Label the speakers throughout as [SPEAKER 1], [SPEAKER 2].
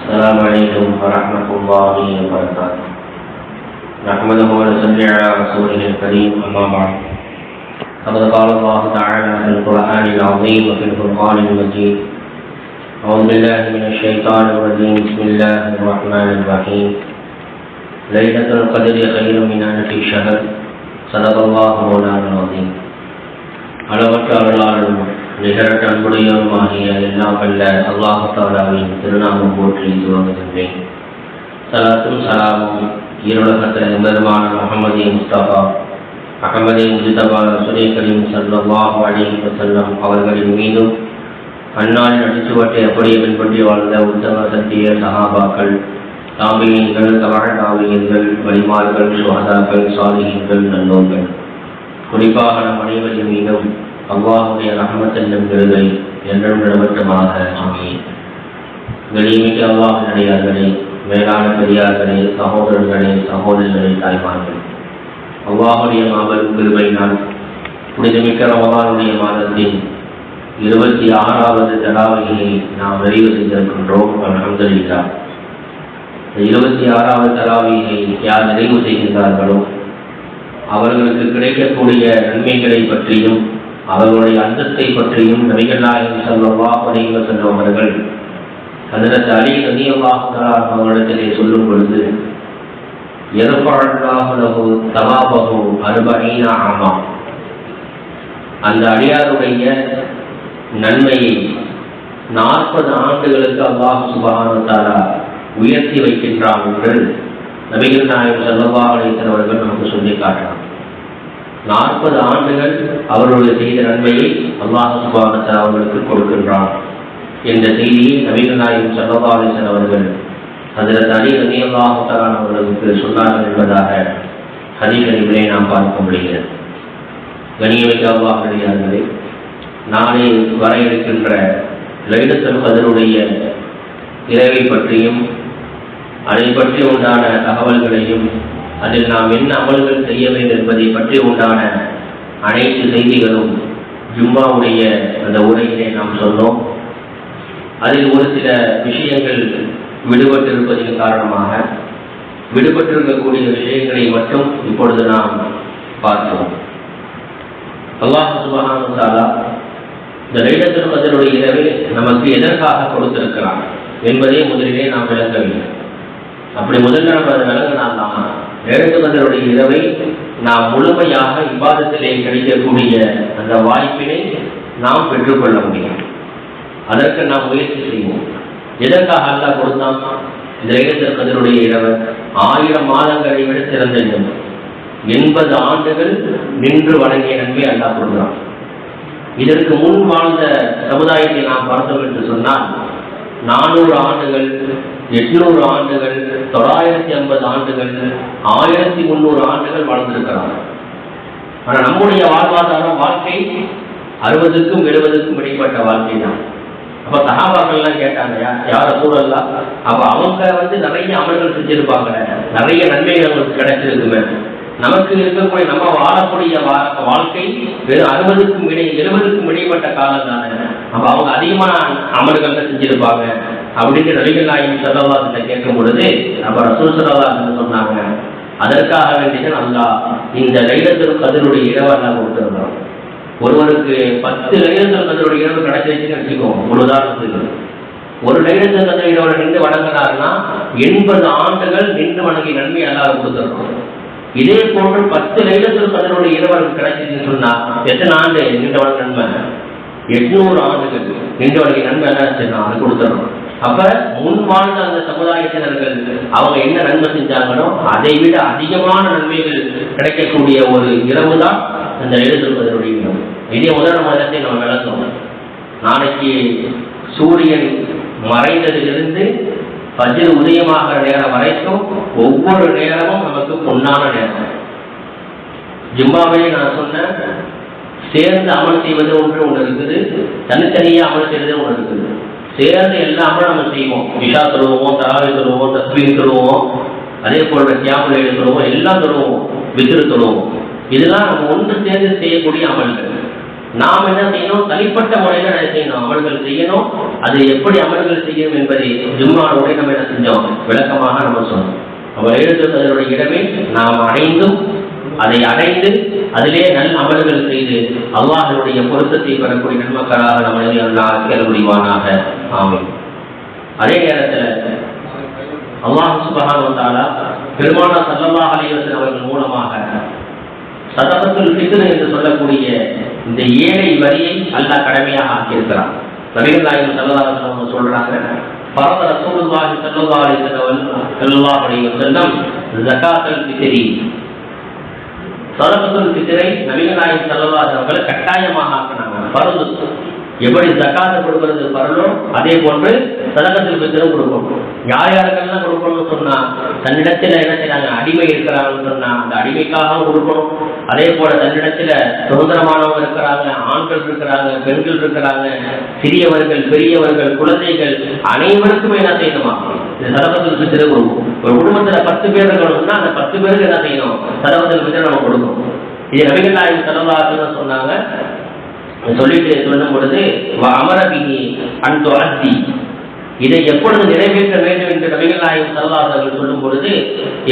[SPEAKER 1] السلام عليكم ورحمة الله وبركاته نحمده ونصلي على رسوله الكريم أما بعد فقد قال الله تعالى في القرآن العظيم وفي الفرقان المجيد أعوذ بالله من الشيطان الرجيم بسم الله الرحمن الرحيم ليلة القدر خير من ألف شهر صدق الله مولانا العظيم அளவற்ற அருளாளரும் நிகரற்ற அன்புடையவருமாகிய எல்லாம் வல்ல அல்லாஹாலாவின் திருநாமம் போற்றி துவங்குகின்றேன். சலாத்தும் சலாமும் ஈரோடகத்தில் பெருமான முகமதி முஸ்தபா. அகமதி முஜிதபா சுரே கரீம் சல்லாஹ் அலி வசல்லம் அவர்களின் மீதும் அந்நாளின் அடிச்சுவட்டை அப்படியே பின்பற்றி வாழ்ந்த உத்தம சத்திய சஹாபாக்கள் தாமியங்கள் தவழ தாமியங்கள் வழிமார்கள் சுகதாக்கள் சாலிகங்கள் நல்லோர்கள் குறிப்பாக நம் அனைவரின் மீதும் அவ்வாவுடைய ரஹமத் என்னும் விருதை என்றும் நிலவற்றமாக ஆமீன். வெளியமிக்க அல்லாஹ் நடிகார்களே மேலான பெரியார்களே சகோதரர்களே சகோதரிகளே தாய்மார்கள். அவ்வாஹுடைய மாபெரும் கிருபையினால் புனிதமிக்க ரமலானுடைய மாதத்தின் இருபத்தி ஆறாவது தராவையை நாம் நிறைவு செய்திருக்கின்றோம் அலமதுல்லா இருபத்தி ஆறாவது தராவியை யார் நிறைவு செய்கின்றார்களோ அவர்களுக்கு கிடைக்கக்கூடிய நன்மைகளை பற்றியும் அவர்களுடைய அந்தத்தை பற்றியும் நபிகள் நாயகம் ஸல்லல்லாஹு அலைஹி சென்றவர்கள் அவர்கள் அலி ரலியல்லாஹு தஆலா அவர்களிடத்திலே சொல்லும் பொழுது எதப்பாழல்லாஹு லஹு தவாபஹு ஆமா அந்த அடியாருடைய நன்மையை நாற்பது ஆண்டுகளுக்கு அல்லாஹ் சுபஹானஹு உயர்த்தி வைக்கின்றான் என்று நபிகள் நாயகம் ஸல்லல்லாஹு அலைஹி நமக்கு சொல்லி காட்டுறான் நாற்பது ஆண்டுகள் அவர்களுடைய செய்த நன்மையை அல்லாஹ் சுபானத்தை அவர்களுக்கு கொடுக்கின்றான். என்ற செய்தியை நவீனநாயகம் சல்லபாலேசன் அவர்கள் அதில் தனி ரலியல்லாஹு அவர்களுக்கு சொன்னார்கள் என்பதாக ஹதீகளிலே நாம் பார்க்க முடிகிறது. கணியமிக்க அல்லாஹ் நாளை வர இருக்கின்ற லைடத்தல் கதருடைய இரவை பற்றியும் அதை பற்றி உண்டான தகவல்களையும் அதில் நாம் என்ன அமல்கள் செய்ய வேண்டும் என்பதை பற்றி உண்டான அனைத்து செய்திகளும் ஜும்மாவுடைய அந்த உரையிலே நாம் சொன்னோம். அதில் ஒரு சில விஷயங்கள் விடுபட்டிருப்பதின் காரணமாக விடுபட்டிருக்கக்கூடிய விஷயங்களை மட்டும் இப்பொழுது நாம் பார்த்தோம் அல்லாஹ் சுபஹானு இந்த லைலத்துல் கதருடைய நமக்கு எதற்காக கொடுத்திருக்கிறான் என்பதை முதலிலே நாம் விளங்க வேண்டும். அப்படி முதல்ல நம்ம அதை விளங்கினால்தான்? எழுத்துவதனுடைய இரவை நாம் முழுமையாக விவாதத்திலே கிடைக்கக்கூடிய அந்த வாய்ப்பினை நாம் பெற்றுக்கொள்ள முடியும். அதற்கு நாம் முயற்சி செய்வோம். எதற்காக அல்லா கொடுத்தான்? இந்த எழுத்திருப்பதனுடைய இரவு. ஆயிரம் மாதங்களை விட சிறந்த இடம். எண்பது ஆண்டுகள் நின்று வழங்கிய நன்மை அல்லாஹ் கொடுக்கிறான். இதற்கு முன் வாழ்ந்த சமுதாயத்தை நாம் பார்த்தோம் என்று சொன்னால் நானூறு ஆண்டுகள் எட்நூறு ஆண்டுகள் தொள்ளாயிரத்தி ஐம்பது ஆண்டுகள் ஆயிரத்தி முந்நூறு ஆண்டுகள் வாழ்ந்திருக்கிறாங்க. ஆனால் நம்முடைய வாழ்வாதாரம் வாழ்க்கை அறுபதுக்கும் எழுபதுக்கும் இடைப்பட்ட வாழ்க்கை தான். அப்ப சகாபாக்கள்லாம் கேட்டாங்க யார சூழல்லாம் அப்ப அவங்க வந்து நிறைய அமல்கள் செஞ்சிருப்பாங்க நிறைய நன்மைகள் அவங்களுக்கு கிடைச்சிருக்குமே. நமக்கு இருக்கக்கூடிய நம்ம வாழக்கூடிய வாழ்க்கை வெறும் அறுபதுக்கும் இடை எழுபதுக்கும் இடைப்பட்ட காலம் தானே அப்ப அவங்க அதிகமான அமல்கள் செஞ்சிருப்பாங்க. அப்படின்னு நபிகள் நாயகம் செல்லவாசத்தை கேட்கும் பொழுது நம்ம ரசூல் செல்லவாசன் சொன்னாங்க அதற்காக வேண்டிதான் அல்லா இந்த லைலத்திற்கு கதிருடைய இரவு அல்லா ஒருவருக்கு பத்து லைலத்தில் கதருடைய இரவு கிடைச்சிருச்சுன்னு வச்சுக்கோங்க ஒரு உதாரணத்துக்கு. ஒரு லைலத்தில் கதர் இரவு நின்று வணங்கினார்னா எண்பது ஆண்டுகள் நின்று வணங்கி நன்மை எல்லாரும் கொடுத்துருக்கோம் இதே போன்று பத்து லைலத்தில் கதிருடைய இரவருக்கு கிடைச்சிருச்சுன்னு சொன்னா எத்தனை ஆண்டு நின்று வணங்க நன்மை? எட்நூறு ஆண்டுகள் நின்று வணங்கி நன்மை எல்லாம் அது கொடுத்துருக்கோம் அப்ப முன் வாழ்ந்த அந்த சமுதாயத்தினர்கள் அவங்க என்ன நன்மை செஞ்சாங்களோ அதை விட அதிகமான நன்மைகள் கிடைக்கக்கூடிய ஒரு இரவு தான் அந்த எழுதிருப்பதனுடைய இரவு. இதே முதல் மாதத்தை நம்ம விளக்கணும். நாளைக்கு சூரியன் மறைந்ததிலிருந்து பஜிர் உதயமாகிற நேரம் வரைக்கும் ஒவ்வொரு நேரமும் நமக்கு பொன்னான நேரம். ஜிம்பாவே நான் சொன்னேன் சேர்ந்து அமல் செய்வது ஒன்று ஒன்று இருக்குது தனித்தனியாக அமல் செய்வது ஒன்று இருக்குது. சேர்ந்து எல்லா அமலும் நம்ம செய்வோம். விஷா சொல்லுவோம் தராவி சொல்லுவோம் தஸ்மீன் சொல்லுவோம் அதே போல தியாகுலை சொல்லுவோம் எல்லாம் சொல்லுவோம் விசிறு சொல்லுவோம் இதெல்லாம் நம்ம ஒன்று சேர்ந்து செய்யக்கூடிய அமல்கள். நாம் என்ன செய்யணும்? தனிப்பட்ட முறையில் என்ன செய்யணும்? அமல்கள் செய்யணும். அது எப்படி அமல்கள் செய்யணும் என்பதை ஜும்மாவோட நம்ம என்ன செஞ்சோம்? விளக்கமாக நம்ம சொன்னோம். நம்ம எழுதுவதனுடைய இடமே நாம் அடைந்தும் அதை அடைந்து அதிலே நல் அமல்கள் செய்து அல்லாஹனுடைய பொருத்தத்தை பெறக்கூடிய நன்மக்களாக நம்மளை கேள் முடிவானாக ஆகும் அதே நேரத்தில் அல்லாஹ் சுபகான பெருமானா சல்லல்லா அலைவசன் அவர்கள் மூலமாக சதபத்துல் ஃபித்ர் என்று சொல்லக்கூடிய இந்த ஏழை வரியை அல்லாஹ் கடமையாக ஆக்கியிருக்கிறான். நபிகள் நாயகம் அவங்க சொல்றாங்க பரத ரசூலுல்லாஹி ஸல்லல்லாஹு அலைஹி வஸல்லம் ஸல்லல்லாஹு அலைஹி வஸல்லம் ஜகாத்துல் ஃபித்ரி. சதபத்துல் ஃபித்ரை நபிகள் நாயகம் அவர்களை கட்டாயமாக ஆக்கினாங்க. பரது எப்படி ஜக்காத கொடுக்கிறது பரலோ அதே போன்று சதகத்தில் பித்திரம் கொடுக்கணும் யார் யாருக்கெல்லாம் கொடுக்கணும்னு சொன்னா தன்னிடத்துல என்ன செய்யறாங்க அடிமை இருக்கிறாங்கன்னு சொன்னா அந்த அடிமைக்காகவும் கொடுக்கணும். அதே போல தன்னிடத்துல சுதந்திரமானவங்க இருக்கிறாங்க ஆண்கள் இருக்கிறாங்க பெண்கள் இருக்கிறாங்க சிறியவர்கள் பெரியவர்கள் குழந்தைகள் அனைவருக்குமே என்ன செய்யணுமா? இந்த சதகத்தில் பித்திர கொடுக்கும் ஒரு குடும்பத்துல பத்து பேர் இருக்கணும்னா அந்த பத்து பேருக்கு என்ன செய்யணும்? சதகத்தில் பித்திர நம்ம கொடுக்கணும். இது ரவிகள் நாயகம் செலவாக சொன்னாங்க. சொல்லிட்டு சொல்லும் பொழுது அமரபிகி அன் அத்தி இதை எப்பொழுது நிறைவேற்ற வேண்டும் என்று நபிகள் நாயகம் சல்லாசர்கள் சொல்லும் பொழுது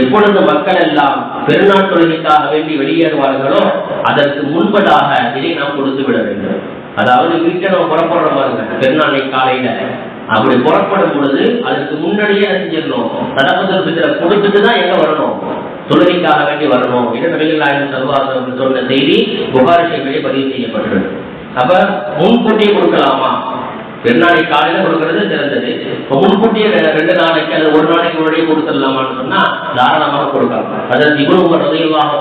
[SPEAKER 1] எப்பொழுது மக்கள் எல்லாம் பெருநாள் தொழுகைக்காக வேண்டி வெளியேறுவார்களோ அதற்கு முன்பதாக இதை நாம் கொடுத்து விட வேண்டும். அதாவது வீட்டை நம்ம புறப்படுற மாதிரி பெருநாளை காலையில அப்படி புறப்படும் பொழுது அதற்கு முன்னாடியே செஞ்சிடணும்? சதபத்தில் பித்திர கொடுத்துட்டு தான் எங்க வரணும்? தொழுகைக்காக வேண்டி வரணும் என்று நபிகள் நாயகம் சல்லாசர்கள் சொன்ன செய்தி புகார் ஷேஃபிலே பதிவு செய்யப்பட்டது அப்ப முன்கூட்டியே கொடுக்கலாமா? பெருநாளை காலையில கொடுக்கறது சிறந்தது. இப்போ முன்கூட்டியே ரெண்டு நாளைக்கு அல்லது ஒரு நாளைக்கு முன்னாடியே கொடுத்துடலாமான்னு சொன்னா தாராளமாக கொடுக்கலாம். அதாவது இவ்வளவு ரதைவாக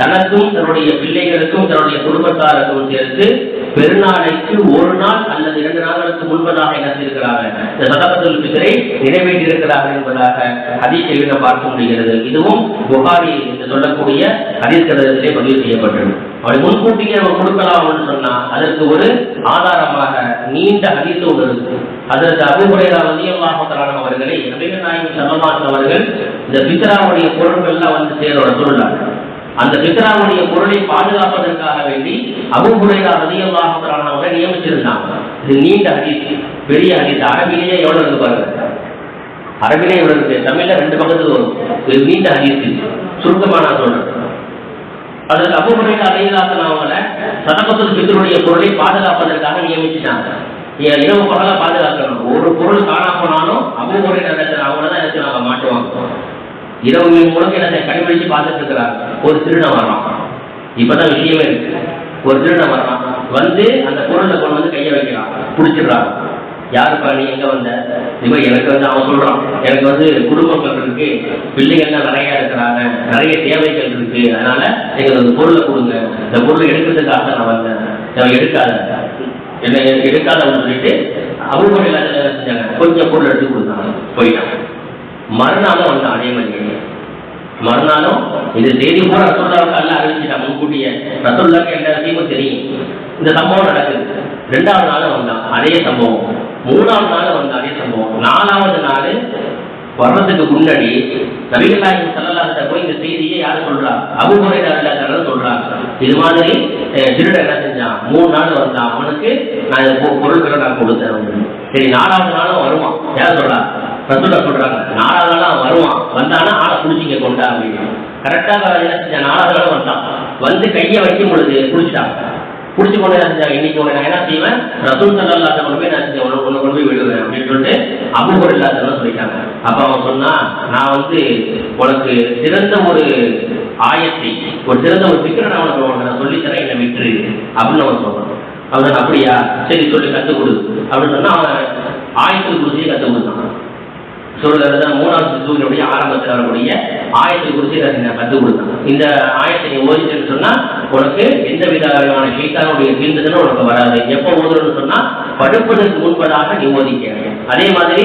[SPEAKER 1] தனக்கும் தன்னுடைய பிள்ளைகளுக்கும் தன்னுடைய குடும்பத்தாருக்கும் சேர்த்து பெருநாளைக்கு ஒரு நாள் அல்லது இரண்டு நாட்களுக்கு முன்பதாக என்ன செய்திருக்கிறாங்க இந்த சதபத்துல் பிதரை நிறைவேற்றியிருக்கிறார்கள் என்பதாக அதிசயில பார்க்க முடிகிறது. இதுவும் புகாரி என்று சொல்லக்கூடிய அதிர்கதத்திலே பதிவு செய்யப்பட்டது. அப்படி முன்கூட்டியே நம்ம கொடுக்கலாம் சொன்னா அதற்கு ஒரு ஆதாரமாக நீண்ட ஹதீஸ் ஒன்று இருக்கு. அதற்கு அபுமுறையா வந்தியல்லாமத்தரான அவர்களை நபிகள் நாயகம் சல்லமான் அவர்கள் இந்த பித்ராவுடைய பொருட்கள்லாம் வந்து சேரோட சொல்லாங்க அந்த பித்ராவுடைய பொருளை பாதுகாப்பதற்காக வேண்டி அபுமுறையா வந்தியல்லாமத்தரானவரை நியமிச்சிருந்தாங்க இது நீண்ட ஹதீஸ் பெரிய ஹதீஸ். அரபிலேயே எவ்வளவு இருக்கு பாருங்க? அரபிலே எவ்வளவு இருக்கு? தமிழ்ல ரெண்டு பக்கத்துல வரும். இது நீண்ட ஹதீஸ். சுருக்கமா நான் சொல்றேன். அதற்கு அபுபுரையா அலையிலாசன் அவங்கள சதபத்துல் பித்தருடைய பொருளை பாதுகாப்பதற்காக நியமிச்சுட்டாங்க. இரவு பகல பாதுகாக்கணும். ஒரு பொருள் காணா போனாலும் அபுமுறையில் அவங்கள தான் எடுத்து நாங்கள் மாட்டுவாங்க இரவு மூலம் என்ன கடைபிடிச்சு பார்த்துட்டு இருக்கிறார். ஒரு திருடன் வர்றான் இப்பதான் விஷயமே இருக்கு. ஒரு திருடன் வர்றான் வந்து அந்த பொருளை கொண்டு வந்து கையை வைக்கிறான். பிடிச்சிடுறான். யாருப்பா நீ எங்க வந்த? இவன் எனக்கு வந்து அவன் சொல்றான். எனக்கு வந்து குடும்பங்கள் இருக்கு. பிள்ளைகள்லாம் நிறைய இருக்கிறாங்க. நிறைய தேவைகள் இருக்கு. அதனால எங்களுக்கு அந்த பொருளை கொடுங்க. இந்த பொருளை எடுக்கிறதுக்காக நான் வந்தேன். நான் எடுக்காத. என்ன எடுக்காதன்னு சொல்லிட்டு அவங்க செஞ்சாங்க. கொஞ்சம் பொருள் எடுத்து கொடுத்தாங்க. போயிட்டாங்க. மறுநாளும் வந்து அதே மாதிரி மறுநாளும் இது செய்தி கூட ரசோல்லாவுக்கு அல்ல அறிவிச்சிட்டான் முன்கூட்டிய. ரசோல்லாவுக்கு எல்லா விஷயமும் தெரியும். இந்த சம்பவம் நடக்குது. ரெண்டாவது நாளும் வந்தான் அதே சம்பவம். மூணாவது நாள் வந்த அதே சம்பவம். நாலாவது நாள் வர்றதுக்கு முன்னாடி நபிகளாய் நாயகம் செல்லலாத்த போய் இந்த செய்தியை யார் சொல்றா? அபுமுறை சொல்றா. இது மாதிரி திருட என்ன செஞ்சான்? மூணு நாள் வந்தான் அவனுக்கு நான் பொருட்களை நான் கொடுத்தேன் சரி நாலாவது நாளும் வருவான் யார் சொல்றா? ரசூலா சொல்றாங்க. நாலாவது வருவான். வந்தானா ஆளை பிடிச்சிங்க கொண்டா அப்படின்னு. கரெக்டாக என்ன செஞ்சா நாலாவது வந்தான் வந்து கையை வைக்கும் பொழுது பிடிச்சிட்டாங்க குடிச்சு கொண்டு என்ன செஞ்சாங்க இன்னைக்கு உனக்கு நான் என்ன செய்வேன்? ரசூல் சல்லா கொண்டு போய் நான் செஞ்சேன். உனக்கு கொண்டு போய் விடுவேன் அப்படின்னு சொல்லிட்டு அபுபர் இல்லாதவங்க சொல்லிட்டாங்க. அப்ப அவன் சொன்னா நான் வந்து உனக்கு சிறந்த ஒரு ஆயத்தை ஒரு சிறந்த ஒரு சிக்கரை நான் உனக்கு நான் சொல்லித்தரேன். என்னை விட்டுரு அப்படின்னு அவன் சொல்றான். அவன் அப்படியா? சரி சொல்லி கற்றுக் கொடு அப்படின்னு சொன்னா அவன் ஆயத்தில் குறிச்சியை கற்றுக் கொடுத்தான். சொல்றது மூணாவது சூரியனுடைய ஆரம்பத்தில் வரக்கூடிய ஆயத்தை குறித்து நான் கற்றுக் கொடுத்தான் இந்த ஆயத்தை நீ ஓதிச்சுன்னு சொன்னா உனக்கு எந்த விதமான சீத்தானுடைய தீர்ந்ததுன்னு உனக்கு வராது. எப்போ ஓதுறன்னு சொன்னா படுப்பதற்கு முன்பதாக நீ ஓதிக்க அதே மாதிரி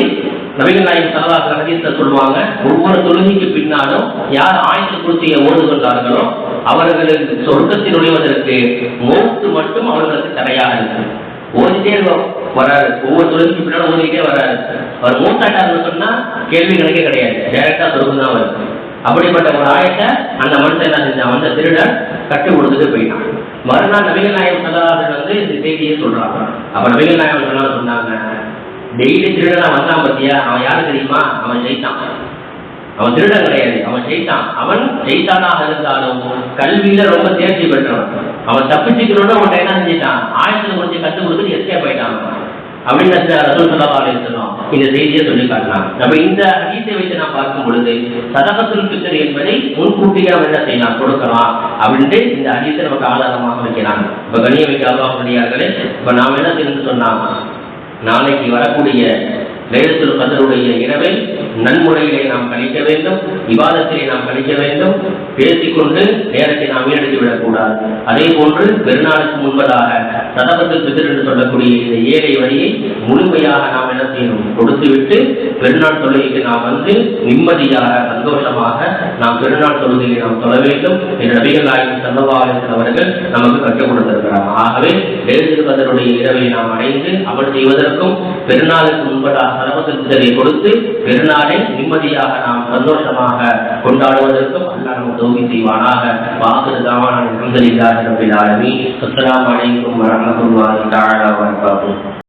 [SPEAKER 1] நபிகள் நாயகம் சரதாச ஹதீஸ்ல சொல்லுவாங்க ஒவ்வொரு தொழுகைக்கு பின்னாலும் யார் ஆயத்தை குறிச்சியை ஓதுகின்றார்களோ அவர்களுக்கு சொர்க்கத்தில் நுழைவதற்கு மோத்து மட்டும் அவர்களுக்கு தடையாக இருக்கு ஓதிட்டே வராரு ஒவ்வொரு தொழிலுக்கு பின்னாலும் ஓதிக்கிட்டே வராது. அவர் மூத்தாட்டாருன்னு சொன்னா கேள்வி கணக்கே கிடையாது. டைரக்டா சொர்க்கம் தான் வருது அப்படிப்பட்ட ஒரு ஆயத்தை அந்த மனுஷன் என்ன செஞ்சான்? அந்த திருடன் கட்டு கொடுத்துட்டு போயிட்டான். மறுநாள் நபிகள் நாயகம் சல்லாஹர்கள் வந்து இந்த செய்தியை சொல்றாங்க. அப்ப நபிகள் நாயகம் சொன்னாங்க? டெய்லி திருடனா வந்தான் பத்தியா? அவன் யாரு தெரியுமா? அவன் ஜெயித்தான். அவன் திருடன் கிடையாது. அவன் ஜெயித்தான் அவன் ஜெயித்தானாக இருந்தாலும் கல்வியில ரொம்ப தேர்ச்சி பெற்றவன். அவன் தப்பிச்சுக்கணும்னு அவன் என்ன செஞ்சிட்டான்? ஆயிரத்துல கொஞ்சம் கத்து கொடுத்து எஸ்கேப் ஆயிட்டான். அப்படின்னு ரசூல் சல்லா அலிஸ்லாம் இந்த செய்தியை சொல்லி காட்டலாம் நம்ம இந்த ஹதீஸை வைத்து நான் பார்க்கும் பொழுது சதகத்துல் பித்தர் என்பதை முன்கூட்டியே அவன் என்ன செய்யலாம்? கொடுக்கலாம் அப்படின்ட்டு இந்த ஹதீஸை நமக்கு ஆதாரமாக வைக்கிறாங்க. இப்ப கணிய வைக்க அல்லாஹ் இப்ப நாம் என்ன தெரிந்து சொன்னா நாளைக்கு வரக்கூடிய லேசல் கதருடைய இரவை நன்முறையிலே நாம் கழிக்க வேண்டும் விவாதத்திலே நாம் கழிக்க வேண்டும் பேசிக்கொண்டு நேரத்தை நாம் வீணடித்துவிடக் கூடாது அதே போன்று பெருநாளுக்கு முன்பதாக சதபத்து பிதர் என்று சொல்லக்கூடிய இந்த ஏழை வழியை முழுமையாக நாம் என்ன செய்யணும்? கொடுத்துவிட்டு பெருநாள் தொழுகைக்கு நாம் வந்து நிம்மதியாக சந்தோஷமாக நாம் பெருநாள் தொழுகையை நாம் தொழ வேண்டும் என்று நபிகள் நாயகம் செல்லவாளர்கள் அவர்கள் நமக்கு கற்றுக் கொடுத்திருக்கிறார். ஆகவே லேசல் இரவை நாம் அடைந்து அமல் செய்வதற்கும் பெருநாளுக்கு முன்பதாக சதபத்து பிதரை கொடுத்து பெருநாள் நாளை நிம்மதியாக நாம் சந்தோஷமாக கொண்டாடுவதற்கும் அல்லா நம்ம தோல்வி செய்வானாக. வாக்கு தாவான அலமதுல்லாஹி ரபில் ஆலமீன். அஸ்ஸலாமு அலைக்கும் வரஹ்மத்துல்லாஹி தஆலா வபரகாத்துஹு